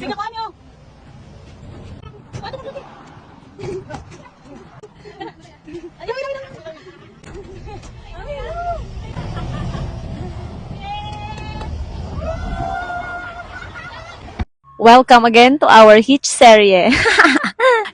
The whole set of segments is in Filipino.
Sinakuan nyo! Ayaw, ayaw, ayaw! Welcome again to our Hitch serie.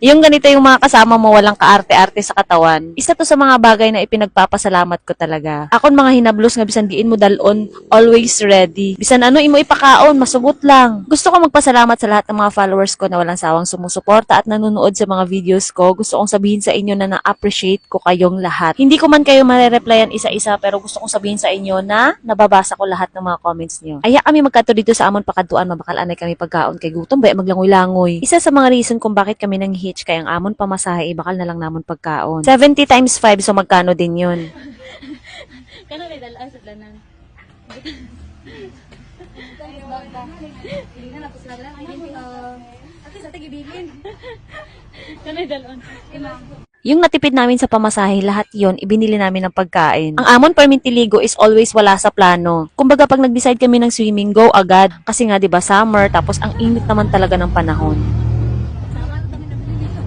yung ganito yung mga kasama mo walang kaarte-arte sa katawan. Isa to sa mga bagay na ipinagpapasalamat ko talaga. Akon mga hinablos nga bisan diin mo dalon, always ready. Bisan ano imo ipakaon, masugot lang. Gusto ko magpasalamat sa lahat ng mga followers ko na walang sawang sumusuporta at nanonood sa mga videos ko. Gusto kong sabihin sa inyo na na-appreciate ko kayong lahat. Hindi ko man kayo marereplyan isa-isa pero gusto kong sabihin sa inyo na nababasa ko lahat ng mga comments niyo. Aya kami magkato dito sa amon pakaduan mabakal anay kami pagkaon kay gutom ba maglangoy-langoy. Isa sa mga reason kung bakit kami nang hitch kay ang amon pamasahe eh, bakal na lang namon pagkaon. 70 times 5 so magkano din yun. Kano may dalaan sa? Hindi na lang. Kano dalaan? Yung natipid namin sa pamasahe, lahat yon ibinili namin ng pagkain. Ang amon permintiligo is always wala sa plano. Kumbaga pag nag-decide kami ng swimming, go agad. Kasi nga 'di ba summer, tapos ang init naman talaga ng panahon. Sama na kami nabili dito.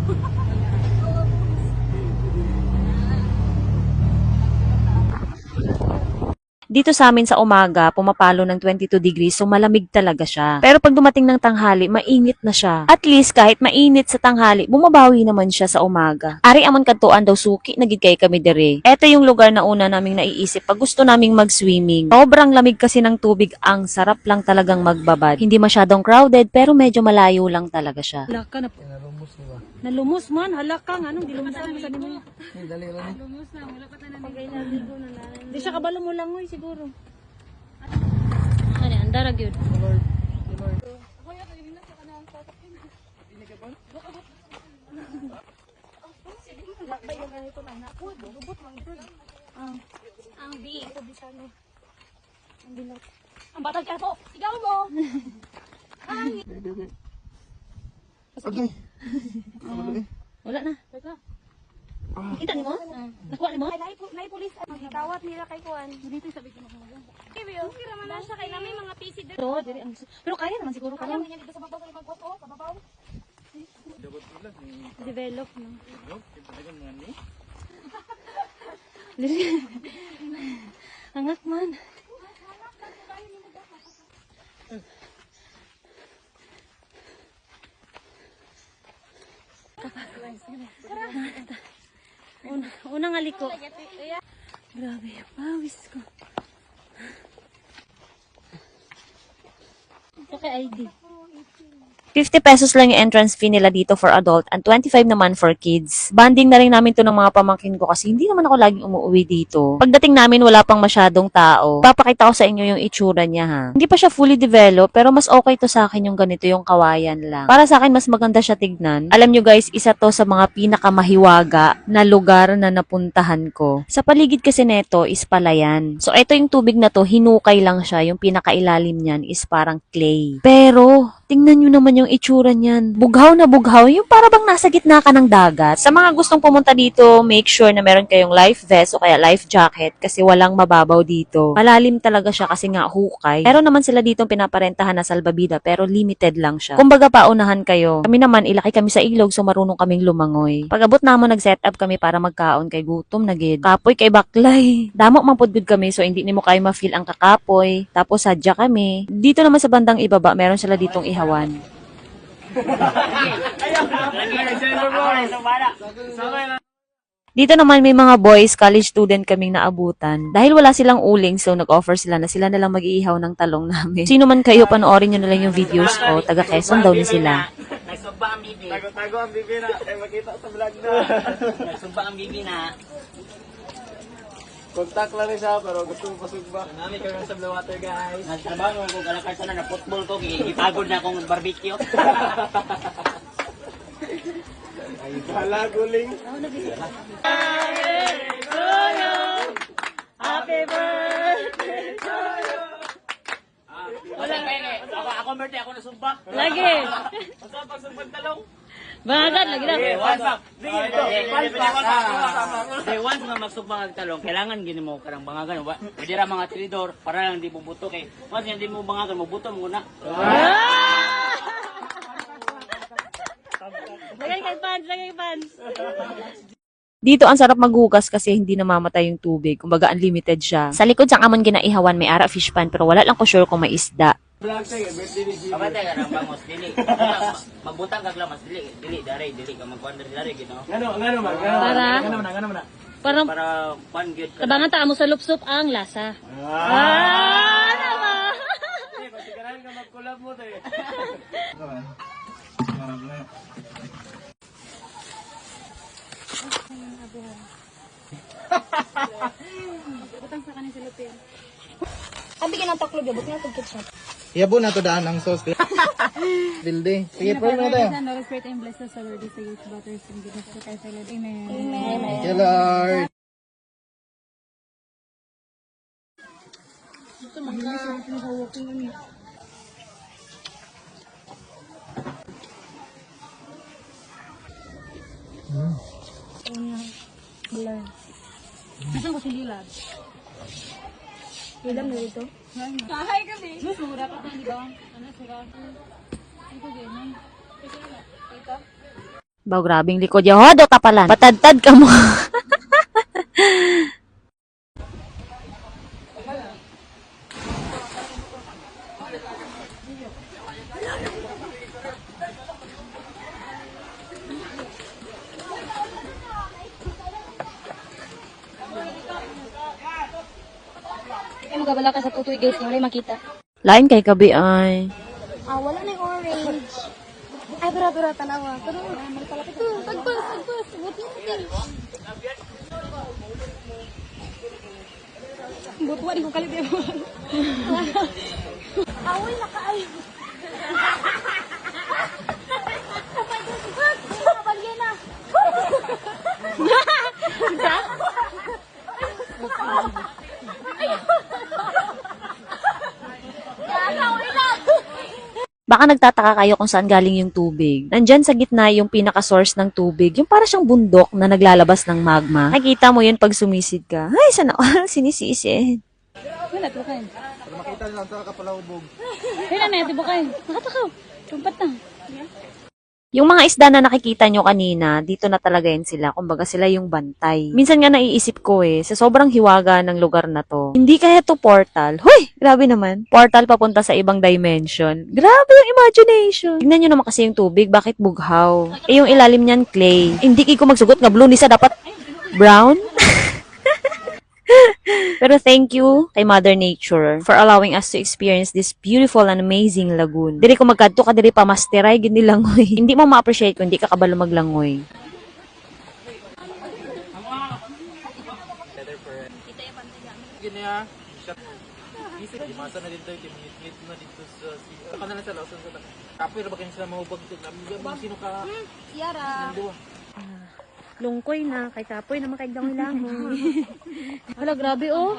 Dito sa amin sa umaga, pumapalo ng 22 degrees, so malamig talaga siya. Pero pag dumating ng tanghali, mainit na siya. At least kahit mainit sa tanghali, bumabawi naman siya sa umaga. Ari aman kadtuan daw suki, nagid kay kami dire. Ito yung lugar na una naming naiisip pag gusto naming mag-swimming. Sobrang lamig kasi ng tubig, ang sarap lang talagang magbabad. Hindi masyadong crowded, pero medyo malayo lang talaga siya. Hala ka na po. Nalumos man, hala ka nga. Anong dilumusan mo sa nimo? Lumos na, wala pa tanan. Pagay na, ligo na na. Di siya kabalo mo lang, oy, siguro. Ano, andarag yun. Ang di. Ang bilog. Ang batag ka po. Sigaw mo. Okay. Wala na. Kita ni mo? Nakuha ni mo? Ay, nay pulis. Magtawat nila kay Kuan. Dito sabi ko na ko. Kaya kira man lang siya kay namin mga PC dito. Oo, diri ang Pero kaya naman siguro kaya. Kaya dito sa babaw sa magkwato, kababaw. Develop no. Diri. Angak man. Una, unang aliko. Grabe, pawis ko. Ito kay ID. 50 pesos lang yung entrance fee nila dito for adult and 25 naman for kids. Banding na rin namin to ng mga pamangkin ko kasi hindi naman ako laging umuwi dito. Pagdating namin wala pang masyadong tao. Papakita ko sa inyo yung itsura niya ha. Hindi pa siya fully developed pero mas okay to sa akin yung ganito yung kawayan lang. Para sa akin mas maganda siya tignan. Alam nyo guys, isa to sa mga pinakamahiwaga na lugar na napuntahan ko. Sa paligid kasi neto is palayan. So ito yung tubig na to, hinukay lang siya. Yung pinakailalim niyan is parang clay. Pero Tingnan nyo naman yung itsura niyan. Bughaw na bughaw. Yung para bang nasa gitna ka ng dagat. Sa mga gustong pumunta dito, make sure na meron kayong life vest o kaya life jacket kasi walang mababaw dito. Malalim talaga siya kasi nga hukay. Pero naman sila dito pinaparentahan na salbabida pero limited lang siya. Kumbaga paunahan kayo. Kami naman ilaki kami sa ilog so marunong kaming lumangoy. Pag abot namo nag-set up kami para magkaon kay gutom na gid. Kapoy kay baklay. Damo man pud gud kami so hindi nimo kayo ma-feel ang kakapoy. Tapos sadya kami. Dito naman sa bandang ibaba meron sila ditong ihawan. Dito naman may mga boys, college student kaming naabutan. Dahil wala silang uling, so nag-offer sila na sila na lang mag-iihaw ng talong namin. Sino man kayo, panoorin nyo na lang yung videos ko. Taga Quezon daw ni sila. Nagsumba ang bibi. Tago ang bibi na. Ay, makita sa vlog na. Nagsumba ang bibi na. Contact lang rin siya, pero gusto mo pasugba. Nami ka sa Blue Water guys. Nagtrabaho ko galakar sana na football ko. Gipagod na akong barbecue. Hala, guling. Kaya kaya. Ako, ako birthday, ako nasumba. Lagi. Basta pagsumbag talong. Bangagan, lagi na. Eh, once na. Eh, once na magsugba ang talong, kailangan gini mo karang bangagan. Pwede ra mga tridor para lang di mo buto kay. Once hindi mo bangagan, mo buto mo na. Lagay kay fans, lagay kay fans. Dito ang sarap maghugas kasi hindi namamatay yung tubig. Kumbaga unlimited siya. Sa likod sang amon ginaihawan may ara fish pan pero wala lang ko sure kung may isda. Tayo, birthday ni Jimmy. Kapatay ka ng bangos, dili. Magbutang- Magbutang ka lang, mas dili. Dili, dari, dili ka magkuhan dari, dari, gino. Ngano, ngano man, ngano. Para? Ngano man, ngano man. Parang Para kuhan gyud ka. tabangan ta mo sa lupsop ang lasa. Ah! Ah, naman. Eh, pasigarahan ka mag-collab mo tayo. Abi ka ng taklo gabot nga tugkit siya. Yabo na to daan ang sauce. Building. Sige, pray mo na tayo. Lord, Spirit, and bless us, Lord, the Savior, daughters, and goodness to Christ, our Lord. Amen. Thank you, Lord. Saan ko si Lilad? Ilam na ito. Kahay kami. Mas mura ka di ba? Ano, sira? Ito, ganyan. Baw, grabing likod. Yahodo ka pala. Patadtad ka mo. Ay, magabala ka sa tutoy guys, wala makita. Lain kay kabi ay. Ah, wala na yung orange. Ay, pero pero tanawa. Pero. Pagbas, pagbas. Buti natin. Butuwa, di ko kalibin mo. Away na kaayo. Kapagyan Baka nagtataka kayo kung saan galing yung tubig. Nandyan sa gitna yung pinaka-source ng tubig. Yung para siyang bundok na naglalabas ng magma. Nakita mo yun pag sumisid ka. Ay, sana all sinisisid. Wala, ito kain. Para makita nila sa kapalawbog. Wala na, ito ba kain? Nakatakaw. Tumpat na. Yung mga isda na nakikita nyo kanina, dito na talaga yun sila. Kumbaga sila yung bantay. Minsan nga naiisip ko eh, sa sobrang hiwaga ng lugar na to, hindi kaya to portal. Hoy! Grabe naman. Portal papunta sa ibang dimension. Grabe yung imagination. Tignan nyo naman kasi yung tubig, bakit bughaw? Eh yung ilalim niyan, clay. Hindi ko magsugot nga blue, nisa dapat brown? Pero thank you kay Mother Nature for allowing us to experience this beautiful and amazing lagoon. Diri ko magkadto ka diri pa masteray gid langoy. Hindi mo ma-appreciate kung hindi ka kabalo maglangoy. Gini. Isip, dimasa na dito, timit na dito sa siya. Saka na lang sa lausan sa Kapoy na ba kayo sila mahubag dito? Sino ka? Yara. Nandua. Lungkoy na, kay kapoy naman kay langoy langoy. Wala, grabe oh.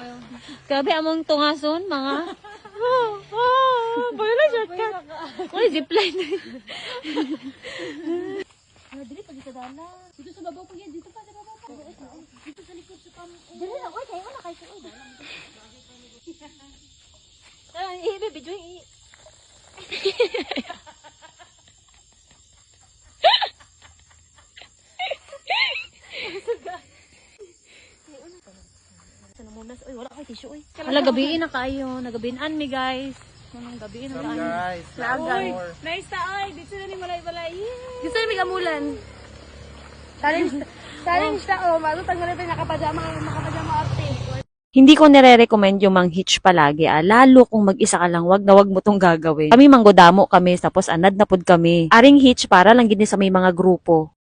Grabe among tungason, mga. Oh, oh, wala shortcut. Uy, zipline. Ano, dili pag sa dala. Dito sa babaw ko yan. Dito pa, sa babaw pa. Dito sa likod sa pam. Dili na, uy, kayo na, kayo uy. Ah, ibe, video, i. Uy, wala kay tissue, uy. Wala, gabiin na kayo. Nagabiinan mi, guys. Anong gabiin na kayo? guys. Lagan. More. Nice ta, oy. Dito na ni malay-balay. Gusto namin kamulan. Challenge, challenge na, oh, bago tanggalin pa yung nakapajama, nakapajama ate. Hindi ko nire-recommend yung mang-hitch palagi ah. Lalo kung mag-isa ka lang, wag na wag mo tong gagawin. Kami manggodamo kami, tapos anad na pod kami. Aring hitch para lang gini sa may mga grupo.